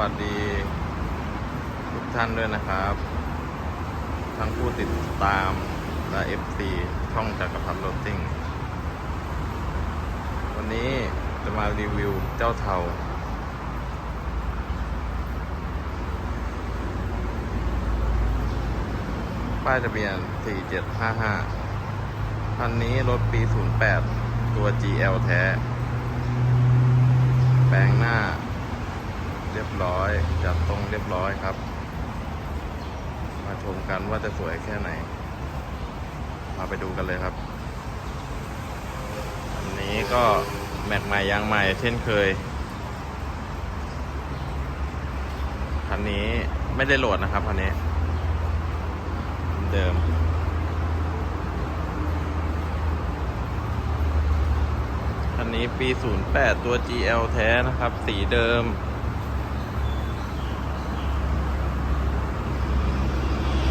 วัสดีทุกท่านด้วยนะครับ ทั้งผู้ติดตามและ FC ช่องจักรพัฒน์โรตติ้งวันนี้จะมารีวิวเจ้าเทาป้ายทะเบียน 4755คันนี้รถปี 08 ตัว GL แท้ แปลงหน้า เรียบร้อย จัดตรงเรียบร้อยครับ มาชมกันว่าจะสวยแค่ไหน มาไปดูกันเลยครับ อันนี้ก็แม็กใหม่ยางใหม่เช่นเคย คันนี้ไม่ได้โหลดนะครับคันนี้เดิมคันนี้ปี 08 ตัว GL แท้นะครับ สีเดิม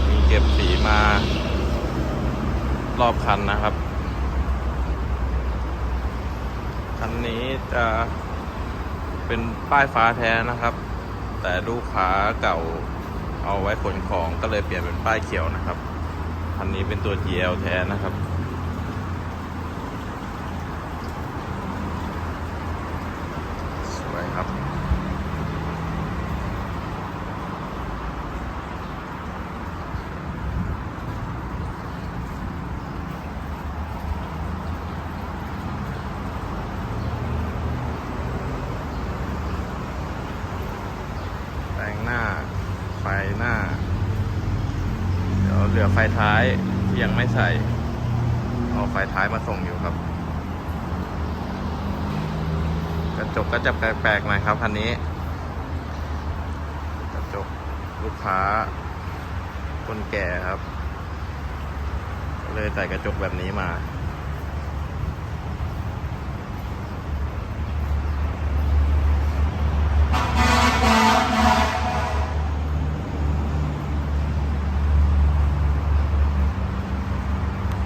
มี เก็บสีมารอบคันนะครับ คันนี้จะเป็นป้ายฟ้าแท้นะครับ แต่ลูกค้าเก่าเอาไว้ขนของก็เลยเปลี่ยนเป็นป้ายเขียวนะครับ คันนี้เป็นตัว GL แท้นะครับ สวยครับ แต่งหน้า ไฟหน้า เดี๋ยวเหลือ ไฟท้ายที่ยังไม่ใส่ เอาไฟท้ายมาส่งอยู่ครับ กระจกก็จะแปลกๆหน่อยครับคันนี้ กระจกลูกค้า คนแก่ครับ เลยใส่กระจกแบบนี้มา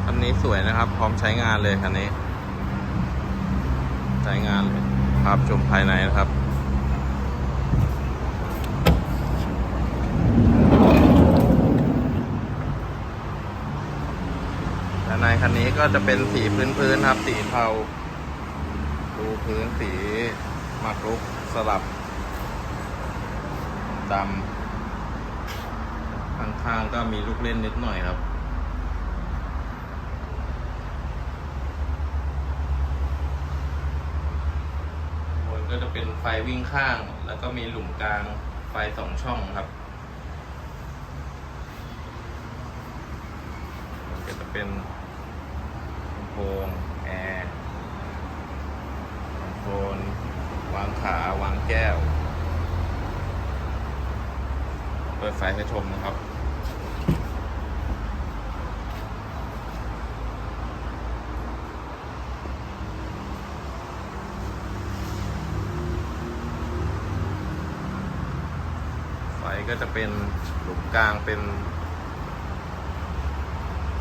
คันนี้สวย นะครับ พร้อมใช้งานเลยคันนี้ ใช้งานเลยภาพชมภายในนะครับภายในคันนี้ก็จะเป็นสีพื้นๆครับ สีเทาดูพื้นสีมากรุกสลับดำข้างๆก็มีลูกเล่นนิดหน่อยครับ ก็จะเป็นไฟวิ่งข้าง แล้วก็มีหลุมกลางไฟสองช่องครับก็จะเป็นลำโพงแอร์ลำโพงวางขาวางแก้ว เปิดไฟให้ชมนะครับ ไฟก็จะเป็นหลุมกลางเป็น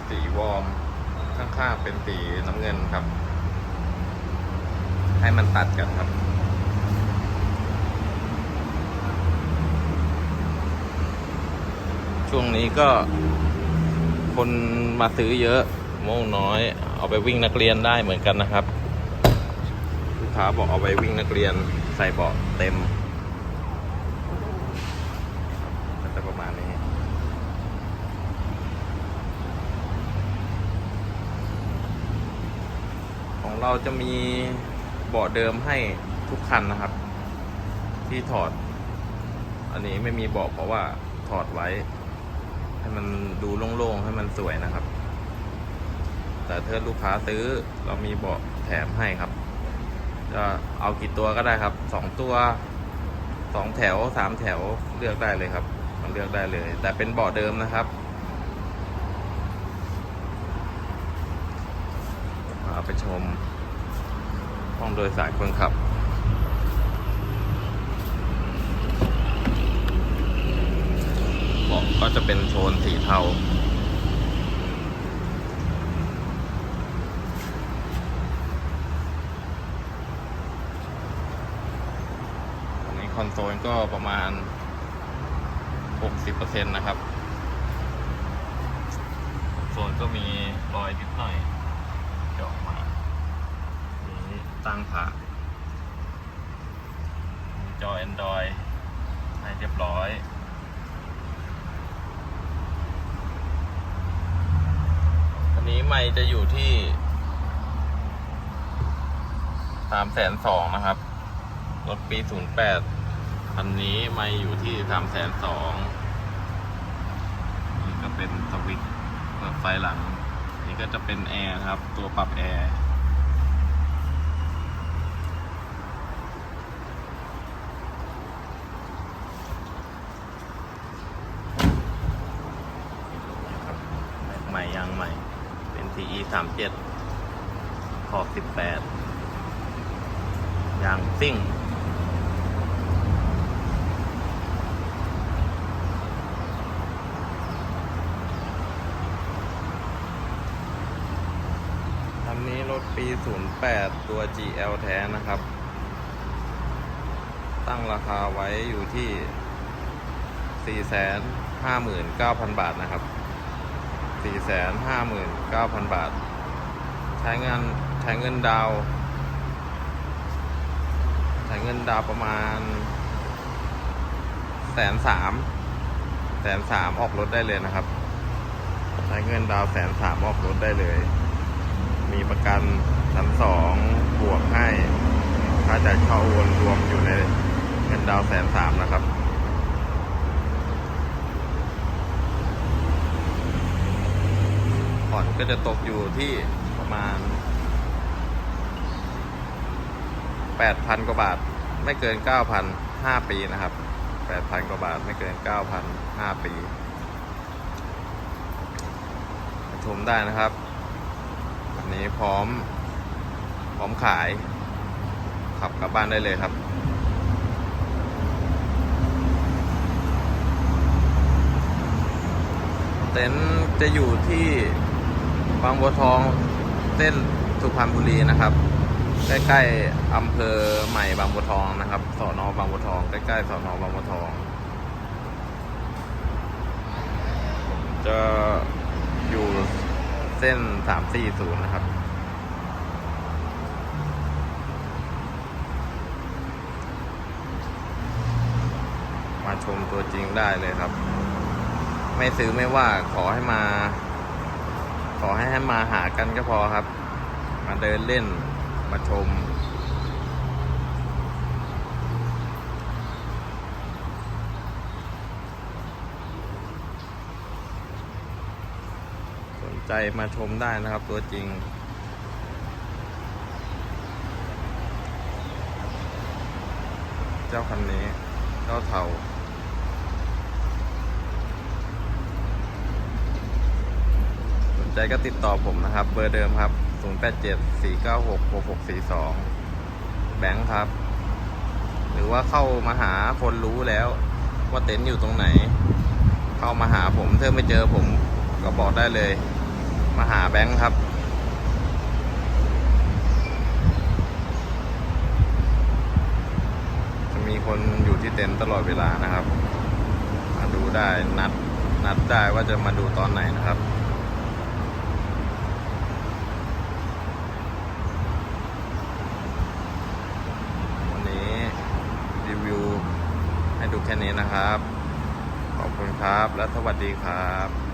สีวอร์มข้างๆเป็นสีน้ำเงินครับ ให้มันตัดกันครับช่วงนี้ก็คนมาซื้อเยอะโม่งน้อย เอาไปวิ่งนักเรียนได้เหมือนกันนะครับ ลูกค้าบอกเอาไปวิ่งนักเรียนใส่เบาะเต็ม ก็จะประมาณนี้ ของ เราจะมีเบาะเดิมให้ทุกคันนะครับ ที่ถอด อันนี้ไม่มีเบาะเพราะว่าถอดไว้ ให้มันดูโล่งๆให้มันสวยนะครับ แต่ถ้าลูกค้าซื้อเรามีเบาะแถมให้ครับ จะเอากี่ตัวก็ได้ครับสองตัวสองแถวสามแถวเลือกได้เลยครับ มันเลือกได้เลย แต่เป็นเบาะเดิมนะครับเอาไปชม ห้องโดยสารคนขับเบาะก็จะเป็นโทนสีเทาอันนี้คอนโซนก็ประมาณ 60%นะครับ โซนก็มีรอยนิดหน่อยเจาะมา ตั้งผ่ามีจอ Android ให้เรียบร้อย อันนี้ไม่จะอยู่ที่สามแสนสองนะครับ รถปีศูนย์แปดอันนี้ไม่อยู่ที่สามแสนสองนี่ก็เป็นสวิตช์เปิดไฟหลัง นี่ก็จะเป็นแอร์ครับ ตัวปรับแอร์ ครับใหม่ยางใหม่ เป็น TE สามเจ็ดขอบสิบแปดยางซิ่งอันนี้รถปี 08 ตัว GL แท้นะครับ ตั้งราคาไว้อยู่ที่ 459,000 บาทนะครับ 459,000 บาท ใช้งินใช้เงินดาว ใช้เงินดาวประมาณแสนสามแสนสามออกรถได้เลยนะครับ ใช้เงินดาวแสนสามออกรถได้เลย มีประกันชั้นสองบวกให้ ค่าจ่ายเช่าโอนรวมอยู่ในเงินดาวแสนสามนะครับ ผ่อน ก็จะตกอยู่ที่ประมาณ 8,000 กว่าบาท ไม่เกิน 9,000 5 ปีนะครับ 8,000 กว่าบาท ไม่เกิน 9,000 5 ปีชมได้นะครับ อันนี้พร้อม พร้อมขาย ขับกลับบ้านได้เลยครับเต็นท์จะอยู่ที่ บางบัวทองเส้นสุพรรณบุรีนะครับ ใกล้ๆอำเภอใหม่บางบัวทองนะครับสอนอบางบัวทองใกล้ๆสอนอบางบัวทอง จะอยู่เส้น340นะครับมาชมตัวจริงได้เลยครับ ไม่ซื้อไม่ว่าขอให้มา ขอให้ให้มาหากันก็พอครับ มาเดินเล่นมาชม สนใจมาชมได้นะครับตัวจริงเจ้าคันนี้เจ้าเทา สน ใจก็ติดต่อผมนะครับ เบอร์เดิมครับ 0874966642 แบงค์ครับ หรือว่าเข้ามาหาคนรู้แล้ว ว่าเต็นท์อยู่ตรงไหน เข้ามาหาผมถ้าไม่เจอผมก็บอกได้เลย มาหาแบงค์ครับจะมีคนอยู่ที่เต็นท์ตลอดเวลานะครับ มาดูได้นัดนัดได้ว่าจะมาดูตอนไหนนะครับ วันนี้รีวิวให้ดูแค่นี้นะครับ ขอบคุณครับและสวัสดีครับ